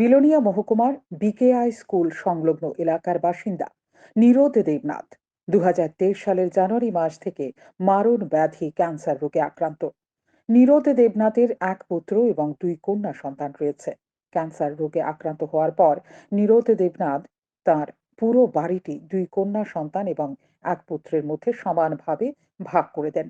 বিলোনিয়া মহকুমার বিকেআই স্কুল সংলগ্ন এলাকার বাসিন্দা নিরোদ দেবনাথ। দু হাজার তেইশ সালের জানুয়ারি মাস থেকে মারণ ব্যাধি ক্যান্সার রোগে আক্রান্ত। নিরোদ দেবনাথের এক পুত্র এবং দুই কন্যা সন্তান রয়েছে। ক্যান্সার রোগে আক্রান্ত হওয়ার পর নিরোদ দেবনাথ তার পুরো বাড়িটি দুই কন্যা সন্তান এবং এক পুত্রের মধ্যে সমানভাবে ভাগ করে দেন।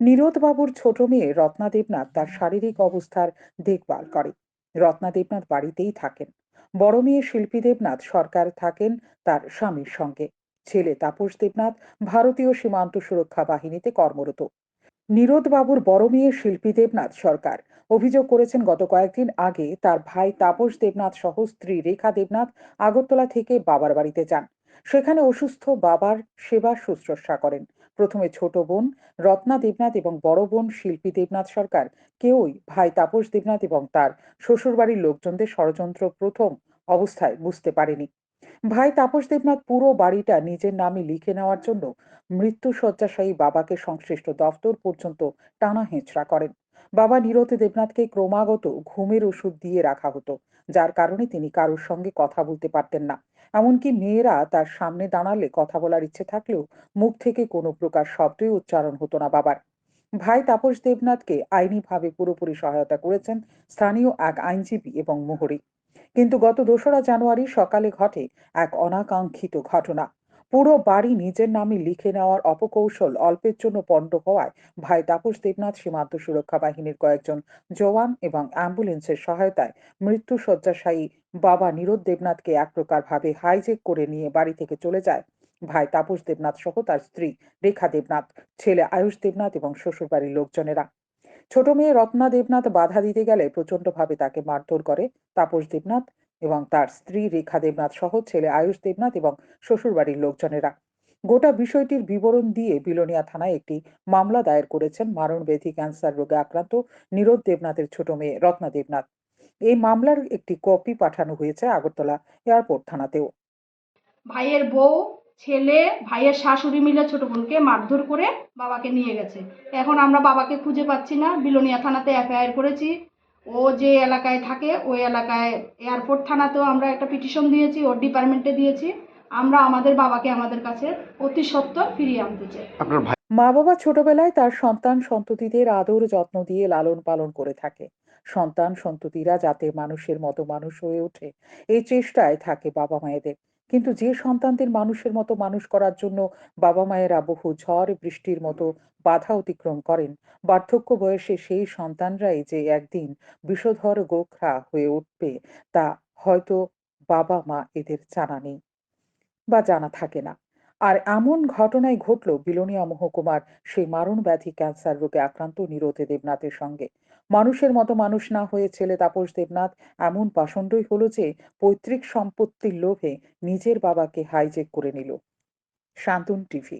নিরোদ বাবুর ছোট মেয়ে রত্না দেবনাথ তার শারীরিক অবস্থার দেখভাল করে। রত্না দেবনাথ বাড়িতেই থাকেন। বড় মেয়ে শিল্পী দেবনাথ সরকার থাকেন তার স্বামীর সঙ্গে। ছেলে তাপস দেবনাথ ভারতীয় সীমান্ত সুরক্ষা বাহিনীতে কর্মরত। বাবুর বড় মেয়ে শিল্পী দেবনাথ সরকার অভিযোগ করেছেন গত কয়েকদিন আগে তার ভাই তাপস দেবনাথ সহ স্ত্রী রেখা দেবনাথ আগরতলা থেকে বাবার বাড়িতে যান। সেখানে অসুস্থ বাবার সেবা শুশ্রূষা করেন। প্রথমে ছোট বোন রত্না দেবনাথ এবং বড় বোন শিল্পী দেবনাথ সরকার। কেউই ভাই তাপস দেবনাথ এবং তার শ্বশুরবাড়ির লোকজনদের ষড়যন্ত্র প্রথম অবস্থায় বুঝতে পারেনি। ভাই তাপস দেবনাথ পুরো বাড়িটা নিজের নামে লিখে নেওয়ার জন্য মৃত্যু শয্যাশায়ী বাবাকে সংশ্লিষ্ট দফতর পর্যন্ত টানা হেঁচড়া করেন। বাবা নিরত দেবনাথকে ক্রমাগত ঘুমের ওষুধ দিয়ে রাখা হতো, যার কারণে তিনি কারোর সঙ্গে কথা বলতে পারতেন না। এমনকি মেয়েরা তার সামনে দাঁড়ালে কথা বলার ইচ্ছে থাকলেও মুখ থেকে কোনো প্রকার শব্দই উচ্চারণ হতো না বাবার। ভাই তাপস দেবনাথকে আইনিভাবে পুরোপুরি সহায়তা করেছেন স্থানীয় এক আইনজীবী এবং মোহরি। কিন্তু গত দোসরা জানুয়ারি সকালে ঘটে এক অনাকাঙ্ক্ষিত ঘটনা। পুরো বাড়ি নিজের নামে লিখে নেওয়ার অপকৌশল অল্পের জন্য পণ্ড হওয়ায় ভাই তাপস দেবনাথ সীমান্ত সুরক্ষা বাহিনীর কয়েকজন জওয়ান এবং অ্যাম্বুলেন্সের সহায়তায় মৃত্যু শয্যাশায়ী বাবা নিরোদ দেবনাথকে এক প্রকার ভাবে হাইজেক করে নিয়ে বাড়ি থেকে চলে যায় ভাই তাপস দেবনাথ সহ তার স্ত্রী রেখা দেবনাথ, ছেলে আয়ুষ দেবনাথ এবং শ্বশুরবাড়ির লোকজনেরা। ছোট মেয়ে রত্না দেবনাথ বাধা দিতে গেলে প্রচন্ডভাবে তাকে মারধর করে। তাপস দেবনাথ এবং তার স্ত্রী রেখা দেবনাথ সহ ছেলে আয়ুষ দেবনাথ এবং শ্বশুরবাড়ির লোকজনেরা। গোটা বিষয়টির বিবরণ দিয়ে বিলোনিয়া থানায় একটি মামলা দায়ের করেছেন মারণ মারণব্যাধি ক্যান্সার রোগে আক্রান্ত নিরোদ দেবনাথের ছোট মেয়ে রত্না দেবনাথ। এই মামলার একটি কপি পাঠানো হয়েছে আগরতলা এয়ারপোর্ট থানাতেও। ভাইয়ের বউ, ছেলে, ভাইয়ের শাশুড়ি মিলে ছোট বোনকে মারধর করে বাবাকে নিয়ে গেছে। এখন আমরা বাবাকে খুঁজে পাচ্ছি না। বিলোনিয়া থানাতে এফআইআর করেছি। ও যে এলাকায় থাকে ওই এলাকায় এয়ারপোর্ট থানাতেও আমরা একটা পিটিশন দিয়েছি ওর ডিপার্টমেন্টে দিয়েছি। আমরা আমাদের বাবাকে আমাদের কাছে অতি সত্বর ফিরিয়ে আনতে চাই। মা বাবা ছোটবেলায় তার সন্তান সন্ততিদের আদর যত্ন দিয়ে লালন পালন করে থাকে। সন্তান সন্ততিরা যাতে মানুষের মতো মানুষ হয়ে ওঠে এই চেষ্টায় থাকে বাবা মায়েদের কিন্তু যে সন্তানদের মানুষের মতো মানুষ করার জন্য বাবা মায়েরা বহু ঝড়, বৃষ্টির মতো বাধা অতিক্রম করেন। বার্ধক্য বয়সে সেই সন্তানরাই যে একদিন বিষধর গোখরা হয়ে উঠবে, তা হয়তো বাবা মা এদের জানা নেই বা জানা থাকে না। আর এমন ঘটনাই ঘটল বিলোনিয়া মহকুমার সেই মারণ ব্যাধি ক্যান্সার রোগে আক্রান্ত নিরোধে দেবনাথের সঙ্গে। মানুষের মতো মানুষ না হয়ে ছেলে তাপস দেবনাথ এমন পাষণ্ডই হলো যে পৈতৃক সম্পত্তির লোভে নিজের বাবাকে হাইজেক করে নিল। শান্তন টিভি